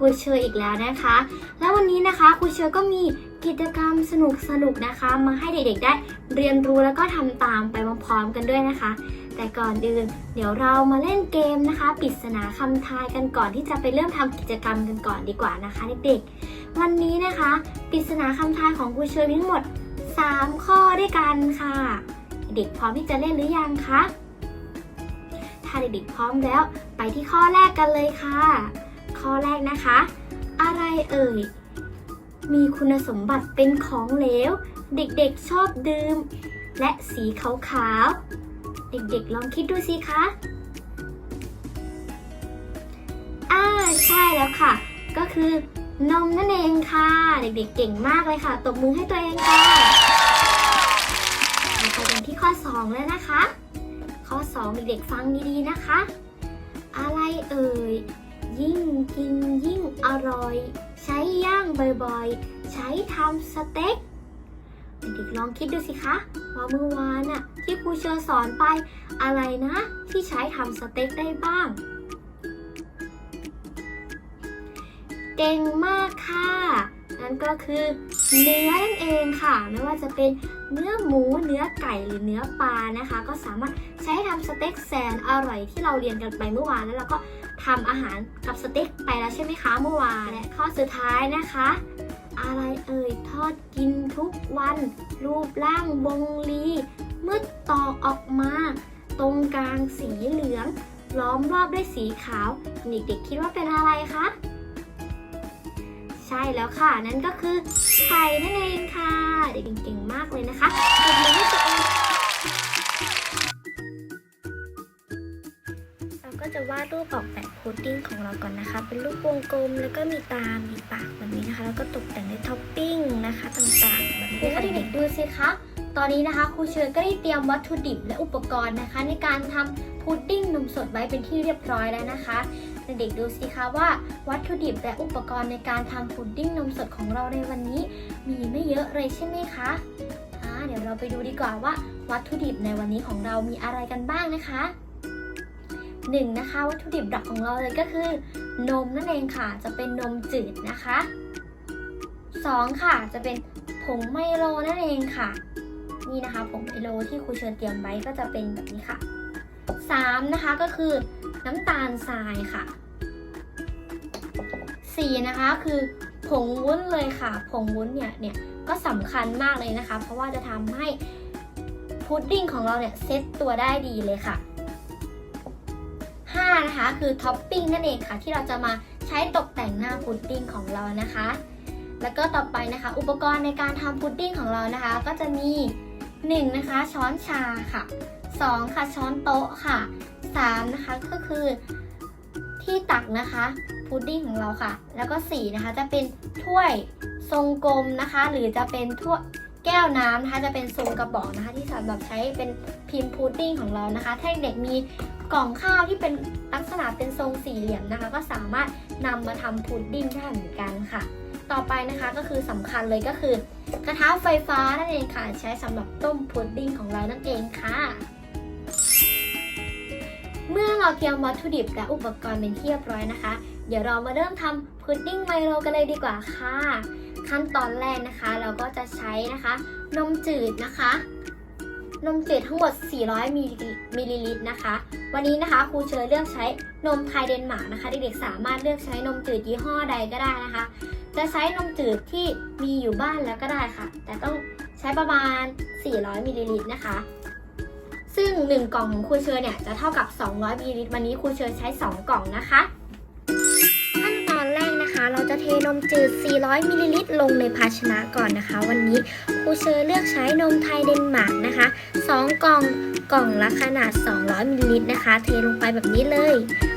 ครูเชอร์อีกแล้วนะคะ แล้ววันนี้นะคะครูเชอร์ก็มีกิจกรรมสนุกๆนะคะ มาให้เด็กๆได้เรียนรู้แล้วก็ทำตามไปพร้อมๆกันด้วยนะคะ แต่ก่อนอื่นเดี๋ยวเรามาเล่นเกมนะคะปริศนาคำทายกันก่อนที่จะไปเริ่มทำกิจกรรมกันก่อนดีกว่านะคะเด็กๆวันนี้นะคะปริศนาคำทายของครูเชอร์มีทั้งหมด 3 ข้อด้วยกันค่ะ เด็กพร้อมที่จะเล่นหรือยังคะถ้าเด็กๆพร้อมแล้ว ไปที่ข้อแรกกันเลยค่ะ ข้อแรกนะคะ อะไรเอ่ย มีคุณสมบัติเป็นของเหลว เด็กๆชอบดื่ม และสีขาวๆ เด็กๆลองคิดดูสิคะอ่าใช่แล้วค่ะ ก็คือนมนั่นเองค่ะ เด็กๆเก่งมากเลยค่ะ ตบมือให้ตัวเองค่ะเราไปกันที่ข้อ 2 แล้วนะคะ ข้อ 2 เด็กๆฟังดีๆนะคะ อะไรเอ่ย ยิ่งกินยิ่งอร่อย ใช้ย่างบ่อยๆ ใช้ทำสเต็กเด็กๆลองคิดดูสิคะ ว่าเมื่อวานน่ะที่ครูเชอสอนไปอะไรนะ ที่ใช้ทำสเต็กได้บ้าง เก่งมากค่ะ นั่นก็คือเนื้อนั่นเองค่ะ ไม่ว่าจะเป็นเนื้อหมูเนื้อไก่หรือเนื้อปลานะคะ ก็สามารถใช้ทำสเต็กแสนอร่อยที่เราเรียนกันไปเมื่อวานแล้วเราก็ทำอาหารกับสเต็กไปแล้วใช่ไหมคะเมื่อวานและข้อสุดท้ายนะคะ อะไรเอ่ยทอดกินทุกวัน รูปร่างวงลีมื่อตอกออกมา ตรงกลางสีเหลือง ล้อมรอบด้วยสีขาวเด็กๆคิดว่าเป็นอะไรคะ ใช่แล้วค่ะ นั่นก็คือไข่นั่นเองค่ะ เด็กๆเก่งมากเลยนะคะปรบมือให้ตัวเองเราก็จะวาดรูปออกแบบพุดดิ้งของเราก่อนนะคะ เป็นรูปวงกลมแล้วก็มีตา มีปากแบบนี้นะคะ แล้วก็ตกแต่งด้วยท็อปปิ้งนะคะต่างๆแบบนี้ค่ะเด็กๆดูสิคะตอนนี้นะคะครูเชิญก็ได้เตรียมวัตถุดิบและอุปกรณ์นะคะ ในการทำพุดดิ้งนมสดไว้เป็นที่เรียบร้อยแล้วนะคะ เด็กๆดูสิคะว่า วัตถุดิบและอุปกรณ์ในการทำพุดดิ้งนมสดของเราในวันนี้ มีไม่เยอะเลยใช่ไหมคะเดี๋ยวเราไปดูดีกว่าว่า วัตถุดิบในวันนี้ของเรามีอะไรกันบ้างนะคะหนึ่งนะคะ วัตถุดิบหลักของเราเลยก็คือ นมนั่นเองค่ะ จะเป็นนมจืดนะคะสองค่ะ จะเป็นผงไมโลนั่นเองค่ะ นี่นะคะผงไมโลที่ครูเชิญเตรียมไว้ก็จะเป็นแบบนี้ค่ะ สามนะคะก็คือน้ำตาลทรายค่ะสี่นะคะคือผงวุ้นเลยค่ะ ผงวุ้นเนี่ยเนี่ยก็สำคัญมากเลยนะคะ เพราะว่าจะทำให้พุดดิ้งของเราเนี่ยเซ็ตตัวได้ดีเลยค่ะ 5 นะคะคือท็อปปิ้งนั่นเองค่ะ ที่เราจะมาใช้ตกแต่งหน้าพุดดิ้งของเรานะคะ แล้วก็ต่อไปนะคะ อุปกรณ์ในการทำพุดดิ้งของเรานะคะ ก็จะมี 1 นะคะช้อนชาค่ะ 2 ค่ะช้อนโต๊ะค่ะ 3 นะคะก็คือที่ตักนะคะพุดดิ้งของเราค่ะ แล้วก็4นะคะจะเป็นถ้วยทรงกลมนะคะ หรือจะเป็นถ้วยแก้วน้ำนะคะจะเป็นทรงกระบอกนะคะ ที่สำหรับใช้เป็นพิมพ์พุดดิ้งของเรานะคะ ถ้าเด็กมีกล่องข้าวที่เป็นลักษณะเป็นทรงสี่เหลี่ยมนะคะ ก็สามารถนำมาทำพุดดิ้งได้เหมือนกันค่ะ ต่อไปนะคะก็คือสำคัญเลยก็คือกระทะไฟฟ้านั่นเองค่ะ ใช้สำหรับต้มพุดดิ้งของเรานั่นเองค่ะ เมื่อเราเตรียมวัตถุดิบและอุปกรณ์เป็นที่เรียบร้อยนะคะ เดี๋ยวเรามาเริ่มทำพุดดิ้งไมโลกันเลยดีกว่าค่ะ ขั้นตอนแรกนะคะ เราก็จะใช้นะคะ นมจืดนะคะ นมจืดทั้งหมด 400 มิลลิลิตรนะคะ วันนี้นะคะครูเชอเลือกใช้นมไทยเดนมาร์กนะคะเด็กๆสามารถเลือกใช้นมจืดยี่ห้อใดก็ได้นะคะ จะใช้นมจืดที่มีอยู่บ้านแล้วก็ได้ค่ะ แต่ต้องใช้ประมาณ 400 มิลลิลิตรนะคะ ซึ่ง 1 กล่องของครูเชอร์เนี่ยจะเท่ากับ 200มิลลิลิตรวันนี้ครูเชอร์ใช้ 2 กล่องนะคะ ขั้นตอนแรกนะคะ เราจะเทนมจืด 400มิลลิลิตรลงในภาชนะก่อนนะคะ วันนี้ครูเชอร์เลือกใช้นมไทยเดนมาร์กนะคะ 2 กล่องกล่องละขนาด 200มิลลิลิตรนะคะ เทลงไปแบบนี้เลย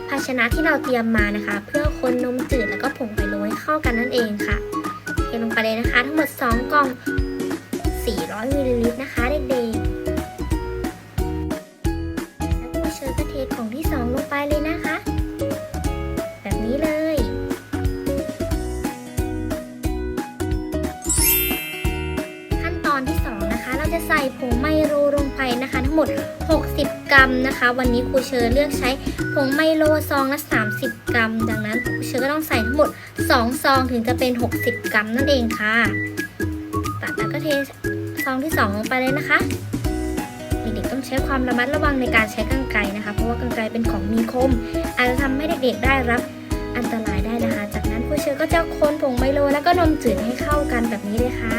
ภาชนะที่เราเตรียมมานะคะ เพื่อคนนมจืดแล้วก็ผงไปโรยให้เข้ากันนั่นเองค่ะ เทลงไปเลยนะคะ ทั้งหมด 2 กล่อง 400มิลลิลิตรนะคะเด็ก ร์ก็เทกล่องที่2ลงไปเลยนะคะ แบบนี้เลย ขั้นตอนที่2นะคะ เราจะใส่ผงไมโลลงไปนะคะ ทั้งหมด 60 กรัมนะคะ วันนี้ครูเชอเลือกใช้ผงไมโลซองละ 30 กรัม ดังนั้นครูเชอก็ต้องใส่ทั้งหมด 2 ซองถึงจะเป็น 60 กรัมนั่นเองค่ะตัดแล้วก็เทซองที่ 2 ลงไปเลยนะคะ ใช้ความระมัดระวังในการใช้กรรไกรนะคะ เพราะว่ากรรไกรเป็นของมีคม อาจจะทำให้เด็กๆได้รับอันตรายได้นะคะ จากนั้นครูเชอร์ก็จะคนผงไมโล แล้วก็นมจืดให้เข้ากันแบบนี้เลยค่ะ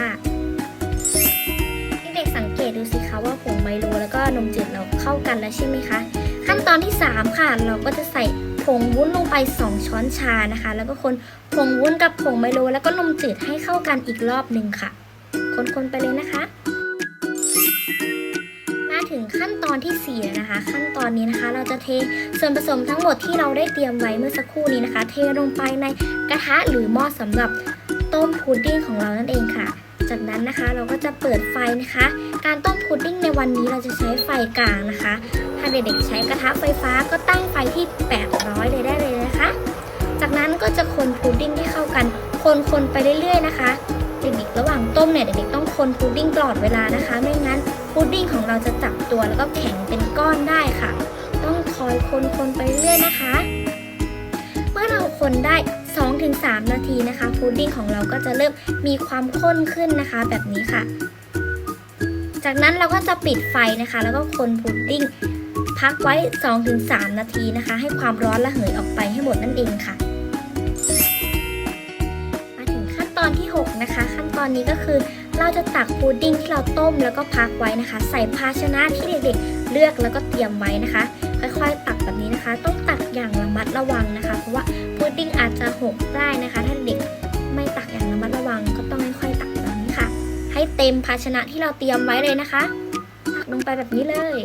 เด็กสังเกตดูสิคะว่าผงไมโลแล้วก็นมจืดเราเข้ากันแล้วใช่ไหมคะขั้นตอนที่ 3 ค่ะ เราก็จะใส่ผงวุ้นลงไป 2 ช้อนชานะคะ แล้วก็คนผงวุ้นกับผงไมโล แล้วก็นมจืดให้เข้ากันอีกรอบหนึ่งค่ะ คนๆไปเลยนะคะ ถึงขั้นตอนที่4นะคะ ขั้นตอนนี้นะคะ เราจะเทส่วนผสมทั้งหมดที่เราได้เตรียมไว้เมื่อสักครู่นี้นะคะ เทลงไปในกระทะหรือหม้อสำหรับต้มพุดดิ้งของเรานั่นเองค่ะ จากนั้นนะคะเราก็จะเปิดไฟนะคะ การต้มพุดดิ้งในวันนี้เราจะใช้ไฟกลางนะคะ ถ้าเด็กๆใช้กระทะไฟฟ้าก็ตั้งไฟที่ 800 เลยได้เลยนะคะ จากนั้นก็จะคนพุดดิ้งให้เข้ากัน คนๆไปเรื่อยๆนะคะเด็กๆระหว่างต้มเนี่ยเด็กๆต้องคนพุดดิ้งตลอดเวลานะคะ ไม่งั้น พุดดิ้งของเราจะจับตัวแล้วก็แข็งเป็นก้อนได้ค่ะ ต้องคอยคนๆไปเรื่อยนะคะ เมื่อเราคนได้ 2-3 นาทีนะคะ พุดดิ้งของเราก็จะเริ่มมีความข้นขึ้นนะคะแบบนี้ค่ะ จากนั้นเราก็จะปิดไฟนะคะ แล้วก็คนพุดดิ้งพักไว้ 2-3 นาทีนะคะ ให้ความร้อนระเหยออกไปให้หมดนั่นเองค่ะ มาถึงขั้นตอนที่ 6 นะคะ ขั้นตอนนี้ก็คือ เราจะตักพุดดิ้งที่เราต้มแล้วก็พักไว้นะคะ ใส่ภาชนะที่เด็กๆเลือกแล้วก็เตรียมไว้นะคะ ค่อยๆ ตักแบบนี้นะคะ ต้องตักอย่างระมัดระวังนะคะ เพราะว่าพุดดิ้งอาจจะหกได้นะคะ ถ้าเด็กไม่ตักอย่างระมัดระวังก็ต้องค่อยๆตักแบบนี้ค่ะ ให้เต็มภาชนะที่เราเตรียมไว้เลยนะคะ ตักลงไปแบบนี้เลย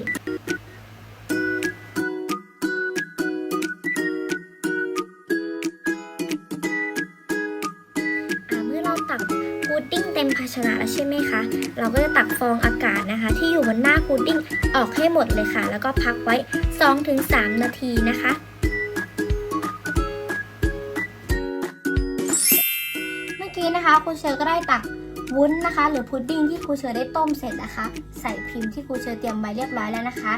นะแล้วใช่ไหมคะ เราก็จะตักฟองอากาศนะคะ ที่อยู่บนหน้าพุดดิ้งออกให้หมดเลยค่ะ แล้วก็พักไว้ 2-3 นาทีนะคะเมื่อกี้นะคะครูเชอร์ก็ได้ตักวุ้นนะคะ หรือพุดดิ้งที่ครูเชอร์ได้ต้มเสร็จนะคะ ใส่พิมพ์ที่ครูเชอร์เตรียมไว้เรียบร้อยแล้วนะคะ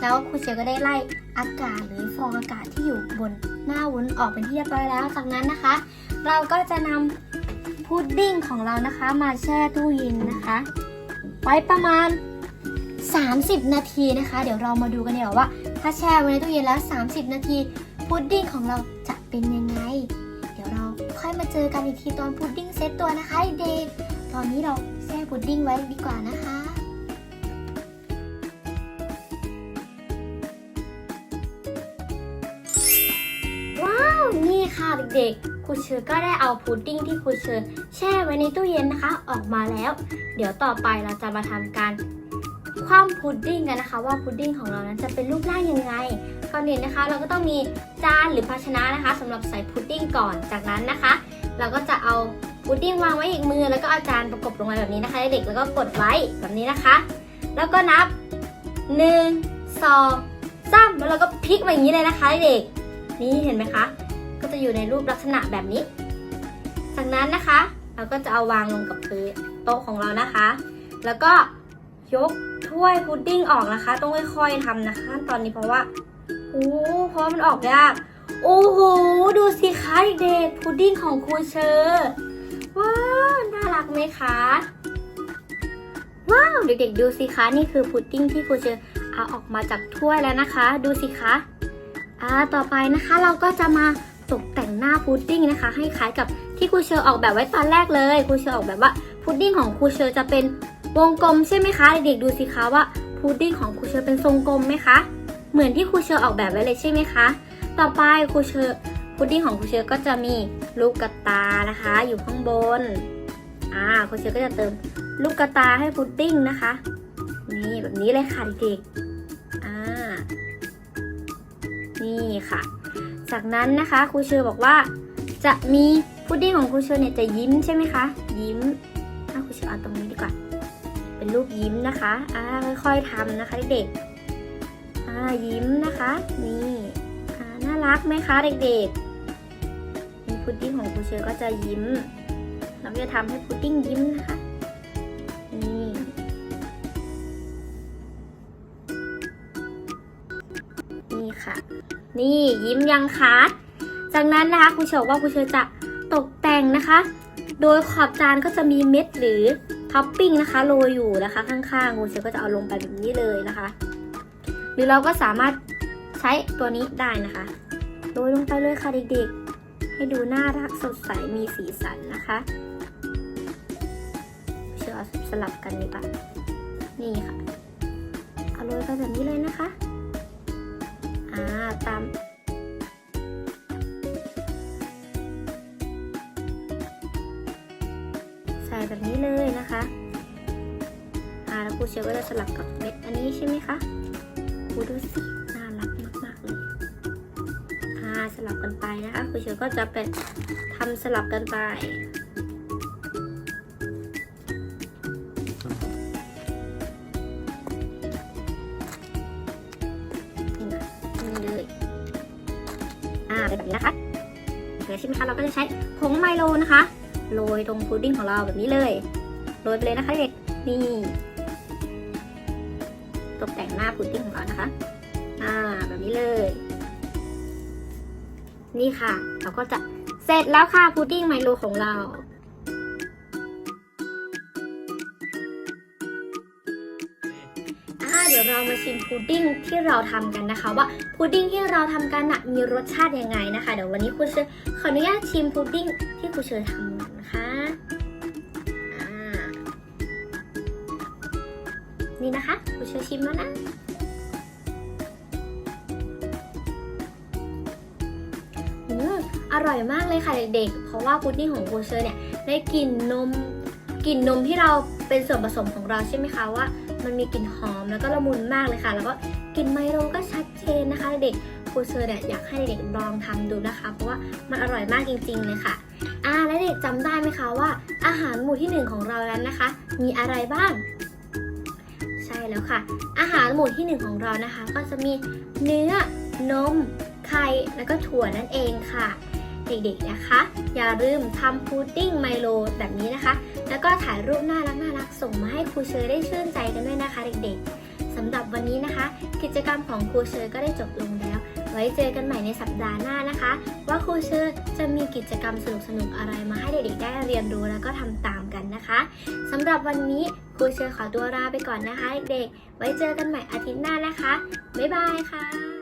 แล้วครูเชอร์ก็ได้ไล่อากาศหรือฟองอากาศที่อยู่บนหน้าวุ้นออกเป็นที่เรียบร้อยแล้วจากนั้นนะคะ เราก็จะนำ พุดดิ้งของเรานะคะมาแช่ตู้เย็นนะคะ ไว้ประมาณ 30 นาทีนะคะ เดี๋ยวเรามาดูกันดีกว่าว่า ถ้าแช่ไว้ในตู้เย็นแล้ว 30 นาทีพุดดิ้งของเราจะเป็นยังไง เดี๋ยวเราค่อยมาเจอกันอีกทีตอนพุดดิ้งเซตตัวนะคะเด็กตอนนี้เราแช่พุดดิ้งไว้ดีกว่านะคะว้าว นี่ค่ะเด็กๆ ครูเชอร์ก็ได้เอาพุดดิ้งที่ครูเชอร์แช่ไว้ในตู้เย็นนะคะ ออกมาแล้ว เดี๋ยวต่อไปเราจะมาทำการคว่ำพุดดิ้งกันนะคะ ว่าพุดดิ้งของเรานั้นจะเป็นรูปร่างยังไงก่อนอื่นนะคะ เราก็ต้องมีจานหรือภาชนะนะคะสำหรับใส่พุดดิ้งก่อนจากนั้นนะคะ เราก็จะเอาพุดดิ้งวางไว้อีกมือ แล้วก็เอาจานประกบลงมาแบบนี้นะคะเด็กแล้วก็กดไว้แบบนี้นะคะ แล้วก็นับ 1 2 3แล้วเราก็พลิกมาอย่างนี้เลยนะคะเด็กนี่เห็นไหมคะ ก็จะอยู่ในรูปลักษณะแบบนี้ จากนั้นนะคะ เราก็จะเอาวางลงกับพื้นโต๊ะของเรานะคะ แล้วก็ยกถ้วยพุดดิ้งออกนะคะ ต้องค่อยๆทำนะคะตอนนี้เพราะว่าโอ้เพราะมันออกยาก โอ้โห ดูสิคะเด็กๆพุดดิ้งของครูเชอร์ว้าวน่ารักไหมคะว้าวเด็กๆดูสิคะนี่คือพุดดิ้งที่ครูเชอร์เอาออกมาจากถ้วยแล้วนะคะ ดูสิคะอ่าต่อไปนะคะเราก็จะมา ตกแต่งหน้าพุดดิ้งนะคะ ให้คล้ายกับที่ครูเชอร์ออกแบบไว้ตอนแรกเลยครูเชอร์ออกแบบว่าพุดดิ้งของครูเชอร์จะเป็นวงกลมใช่ไหมคะเด็กๆดูสิคะว่าพุดดิ้งของครูเชอร์เป็นทรงกลมไหมคะเหมือนที่ครูเชอร์ออกแบบไว้เลยใช่ไหมคะต่อไปครูเชอร์พุดดิ้งของครูเชอร์ก็จะมีลูกกระตานะคะ อยู่ข้างบนอ่าครูเชอร์ก็จะเติมลูกกระตาให้พุดดิ้งนะคะ นี่แบบนี้เลยค่ะเด็กๆอ่านี่ค่ะ จากนั้นนะคะครูเชอร์บอกว่า จะมีพุดดิ้งของครูเชอร์เนี่ยจะยิ้มใช่ไหมคะ ยิ้มถ้าครูเชอร์เอาตรงนี้ดีกว่า เป็นรูปยิ้มนะคะอ่าค่อยๆทำนะคะเด็กๆอ่ายิ้มนะคะนี่อ่าน่ารักไหมคะเด็กๆนี่พุดดิ้งของครูเชอร์ก็จะยิ้มเราจะทำให้พุดดิ้งยิ้มนะคะ นี่ยิ้มยังคะจากนั้นนะคะครูเชอบอกว่าครูเชอจะตกแต่งนะคะ โดยขอบจานก็จะมีเม็ดหรือท็อปปิ้งนะคะโรยอยู่นะคะข้างๆครูเชอก็จะเอาลงไปแบบนี้เลยนะคะ หรือเราก็สามารถใช้ตัวนี้ได้นะคะโรยลงไปเลยค่ะเด็กๆ ให้ดูน่ารักสดใสมีสีสันนะคะเชื่อสลับกันดีป่ะนี่ค่ะเอาโรยไปแบบนี้เลยนะคะ อ่าตามใส่แบบนี้เลยนะคะอ่าแล้วครูเชลก็จะสลับกับเม็ดอันนี้ใช่ไหมคะครูดูสิน่ารักมากๆเลยอ่าสลับกันไปนะคะครูเชลก็จะเป็นทำสลับกันไป แบบนี้นะคะเดี๋ยวใช่ไหมคะเราก็จะใช้ผงไมโลนะคะโรยตรงพุดดิ้งของเราแบบนี้เลยโรยไปเลยนะคะเด็กนี่ตกแต่งหน้าพุดดิ้งของเรานะคะอ่าแบบนี้เลย นี่ค่ะ เราก็จะเสร็จแล้วค่ะพุดดิ้งไมโลของเรา ยวเรามาชิมพุดดิ้งที่เราทำกันนะคะ ว่าพุดดิ้งที่เราทำกันนะมีรสชาติยังไงนะคะ เดี๋ยววันนี้ครูเชอขออนุญาตชิมพุดดิ้งที่ครูเชอทำนะคะนี่นะคะครูเชอชิมแล้วนะอืมอร่อยมากเลยค่ะเด็กๆ เพราะว่าพุดดิ้งของครูเชอเนี่ยได้กลิ่นนมกลิ่นนมที่เราเป็นส่วนผสมของเราใช่ไหมคะว่า มันมีกลิ่นหอมแล้วก็ละมุนมากเลยค่ะ แล้วก็กลิ่นไมโลก็ชัดเจนนะคะเด็กครูเชอร์เนี่ยอยากให้เด็กลองทำดูนะคะ เพราะว่ามันอร่อยมากจริงๆเลยค่ะอ่าและเด็กจำได้ไหมคะว่า อาหารหมู่ที่หนึ่งของเรานั้นนะคะ มีอะไรบ้าง ใช่แล้วค่ะ อาหารหมู่ที่หนึ่งของเรานะคะ ก็จะมีเนื้อนมไข่แล้วก็ถั่วนั่นเองค่ะ เด็กๆนะคะ อย่าลืมทำพุดดิ้งไมโลแบบนี้นะคะ แล้วก็ถ่ายรูปน่ารักน่ารักส่งมาให้ครูเชอร์ได้ชื่นใจกันด้วยนะคะ เด็กๆสำหรับวันนี้นะคะ กิจกรรมของครูเชอร์ก็ได้จบลงแล้ว ไว้เจอกันใหม่ในสัปดาห์หน้านะคะ ว่าครูเชอร์จะมีกิจกรรมสนุกๆอะไรมาให้เด็กๆได้เรียนรู้แล้วก็ทำตามกันนะคะสำหรับวันนี้ครูเชอร์ขอตัวลาไปก่อนนะคะ เด็กๆไว้เจอกันใหม่อาทิตย์หน้านะคะบ๊ายบายค่ะ